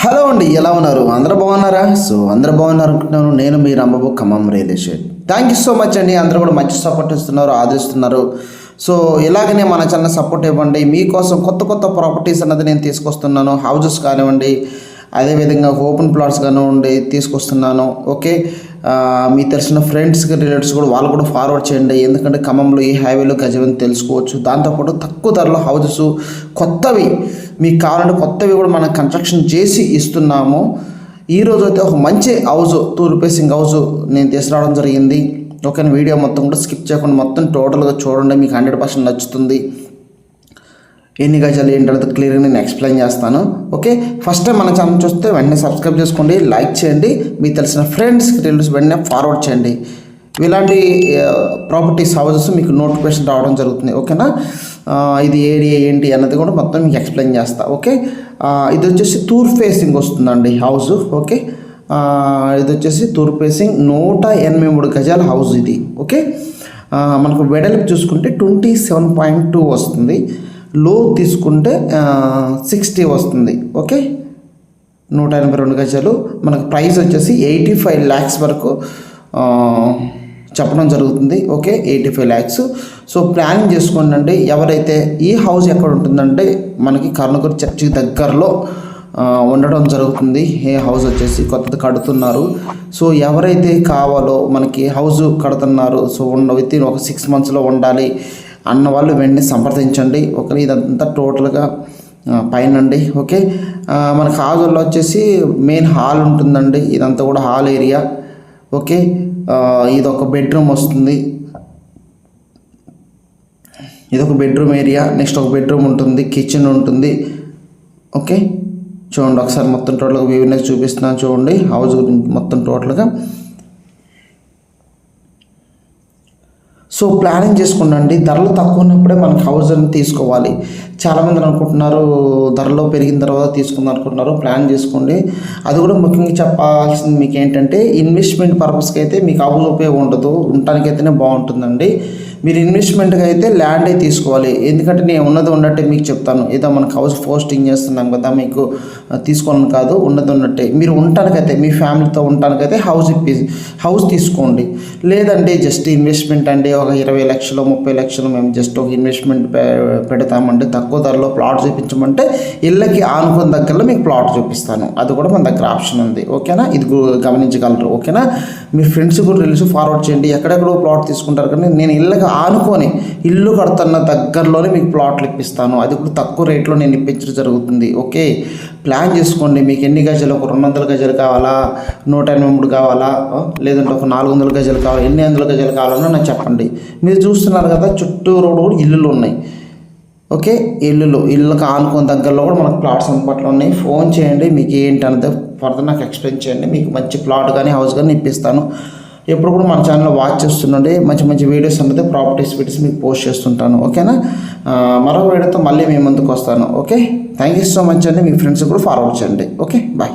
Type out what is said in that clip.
Hello అండి ఎలా ఉన్నారు? అందరూ బాగున్నారా? సో అందరూ బాగున్నారు అనుకుంటున్నాను నేను మీ Rambabu Khammam real estate. Thank you so much అండి. అందరూ కూడా మంచి సపోర్ట్ ఇస్తున్నారు ఆదరిస్తున్నారు. సో ఇలాగనే మన ఛానల్ సపోర్ట్ ఇవ్వండి. మీకోసం కొత్త కొత్త ప్రాపర్టీస్ అన్నది నేను తీసుకొస్తున్నాను. హౌజెస్ కానివ్వండి అదేవిధంగా ఓపెన్ ప్లాట్స్ కానివ్వండి తీసుకొస్తున్నాను. ఓకే మీకు తెలిసిన ఫ్రెండ్స్కి రిలేటివ్స్ కూడా వాళ్ళు కూడా ఫార్వర్డ్ చేయండి. ఎందుకంటే ఖమ్మంలో ఈ హైవేలో గజమని తెలుసుకోవచ్చు. దాంతోపాటు తక్కువ ధరలో హౌజెస్ కొత్తవి మీకు కావాలంటే కొత్తవి కూడా మనం కన్స్ట్రక్షన్ చేసి ఇస్తున్నాము. ఈ రోజు అయితే ఒక మంచి హౌస్ టూ ఫేసింగ్ హౌస్ నేను తీసుకురావడం జరిగింది. ఓకే వీడియో మొత్తం కూడా స్కిప్ చేయకుండా మొత్తం టోటల్గా చూడండి. మీకు హండ్రెడ్ పర్సెంట్ నచ్చుతుంది. ఎన్ని గజాలు ఏంటంటే క్లియర్గా నేను ఎక్స్ప్లెయిన్ చేస్తాను. ఓకే ఫస్ట్ టైం మన ఛానల్ చూస్తే వెంటనే సబ్స్క్రైబ్ చేసుకోండి లైక్ చేయండి. మీకు తెలిసిన ఫ్రెండ్స్ రిలేటివ్స్ వెంటనే ఫార్వర్డ్ చేయండి. ఇలాంటి ప్రాపర్టీస్ హౌసెస్ మీకు నోటిఫికేషన్ రావడం జరుగుతుంది. ఓకేనా ఇది ఏరియా ఏంటి అన్నది కూడా మొత్తం మీకు ఎక్స్ప్లెయిన్ చేస్తా. ఓకే ఇది వచ్చేసి తూర్ ఫేసింగ్ వస్తుందండి హౌస్ ఓకే ఇది వచ్చేసి తూర్ ఫేసింగ్ నూట ఎనభై మూడు గజాల హౌస్ ఇది. ఓకే మనకు వెడల్పు చూసుకుంటే ట్వంటీ సెవెన్ పాయింట్ టూ వస్తుంది. లో తీసుకుంటే సిక్స్టీ వస్తుంది. ఓకే? నూట ఎనభై రెండు గజాలు. మనకు ప్రైస్ వచ్చేసి ఎయిటీ ఫైవ్ ల్యాక్స్ వరకు చెప్పడం జరుగుతుంది. Okay? Eighty five lakhs so planning చేసుకోండి అంటే ఎవరైతే ఈ హౌస్ ఎక్కడ ఉంటుందంటే మనకి కర్ణకూరు చర్చికి దగ్గరలో ఉండడం జరుగుతుంది. ఏ హౌస్ వచ్చేసి కొత్తది కడుతున్నారు. సో ఎవరైతే కావాలో మనకి హౌస్ కడుతున్నారు సో ఉన్న విత్ ఇన్ ఒక సిక్స్ మంత్స్లో ఉండాలి. అన్న వాళ్ళు వెంటనే సంప్రదించండి. ఒక ఇదంతా టోటల్గా పైనండి. పైన అండి ఓకే మన మనకు వచ్చేసి మెయిన్ హాల్ ఉంటుందండి. ఇదంతా కూడా హాల్ ఏరియా. ఓకే ఇది ఒక బెడ్రూమ్ వస్తుంది. ఇది ఒక బెడ్రూమ్ ఏరియా. నెక్స్ట్ ఒక బెడ్రూమ్ ఉంటుంది. కిచెన్ ఉంటుంది. ఓకే చూడండి. ఒకసారి మొత్తం టోటల్గా వీవినెస్ చూపిస్తున్నాను. చూడండి హౌస్ గురించి మొత్తం టోటల్గా. సో ప్లానింగ్ చేసుకుండండి. ధరలు తక్కువ ఉన్నప్పుడే మనకు హౌస్ అని తీసుకోవాలి. చాలామంది అనుకుంటున్నారు ధరలో పెరిగిన తర్వాత తీసుకుందాం అనుకుంటున్నారు ప్లాన్ చేసుకోండి. అది కూడా ముఖ్యంగా చెప్పాల్సింది మీకు ఏంటంటే ఇన్వెస్ట్మెంట్ పర్పస్కి అయితే మీకు హౌస్ ఉపయోగం ఉండదు. ఉండటానికైతేనే బాగుంటుందండి. మీరు ఇన్వెస్ట్మెంట్కి అయితే ల్యాండే తీసుకోవాలి. ఎందుకంటే నేను ఉన్నది ఉన్నట్టే మీకు చెప్తాను. ఏదో మనకు హౌస్ పోస్టింగ్ చేస్తున్నాం కదా మీకు ఆ, తీసుకోవాలని కాదు ఉన్నది ఉన్నట్టే. మీరు ఉండటానికైతే మీ ఫ్యామిలీతో ఉండటానికైతే హౌస్ ఇప్పి హౌస్ తీసుకోండి. లేదంటే జస్ట్ ఇన్వెస్ట్మెంట్ అండి ఒక ఇరవై లక్షలు ముప్పై లక్షలు మేము జస్ట్ ఒక ఇన్వెస్ట్మెంట్ పెడతామంటే తక్కువ ధరలో ప్లాట్ చూపించమంటే ఇళ్ళకి ఆనుకున్న దగ్గరలో మీకు ప్లాట్ చూపిస్తాను. అది కూడా మన దగ్గర ఆప్షన్ ఉంది. ఓకేనా? ఇది గమనించగలరు. ఓకేనా? మీ ఫ్రెండ్స్ కూడా రిలీజ్ ఫార్వర్డ్ చేయండి. ఎక్కడెక్కడో ప్లాట్ తీసుకుంటారు కానీ నేను ఇళ్ళకి ఆనుకొని ఇల్లు కడుతున్న దగ్గరలోనే మీకు ప్లాట్లు ఇప్పిస్తాను. అది కూడా తక్కువ రేట్లో నేను ఇప్పించడం జరుగుతుంది. ఓకే? ప్లాన్ చేసుకోండి. మీకు ఎన్ని గజలు? ఒక రెండు వందల గజలు కావాలా? నూట ఎనభై మూడు కావాలా? లేదంటే ఒక నాలుగు వందల గజలు కావాలా? ఎన్ని వందల గజలు కావాలన్నా నాకు చెప్పండి. మీరు చూస్తున్నారు కదా చుట్టూ రోడ్డు కూడా ఇల్లులు ఉన్నాయి. ఓకే? ఇల్లులు. ఇళ్ళకి ఆనుకున్న దగ్గరలో కూడా మనకు ప్లాట్స్ అందుబాటులో ఉన్నాయి. ఫోన్ చేయండి. మీకు ఏంటి అనేది ఫర్దర్ నాకు ఎక్స్ప్లెయిన్ చేయండి. మీకు మంచి ప్లాట్ కానీ హౌస్ కానీ ఇప్పిస్తాను. ఎప్పుడు కూడా మన ఛానల్ వాచ్ చేస్తుండండి. మంచి మంచి వీడియోస్ అనేది ప్రాపర్టీస్ వీడియోస్ మీకు పోస్ట్ చేస్తుంటాను. ఓకేనా మరో వీడియోతో మళ్ళీ మీ ముందుకు వస్తాను. Okay thank you so much అండి. మీ ఫ్రెండ్స్ కూడా ఫార్వర్డ్ చేయండి. Okay bye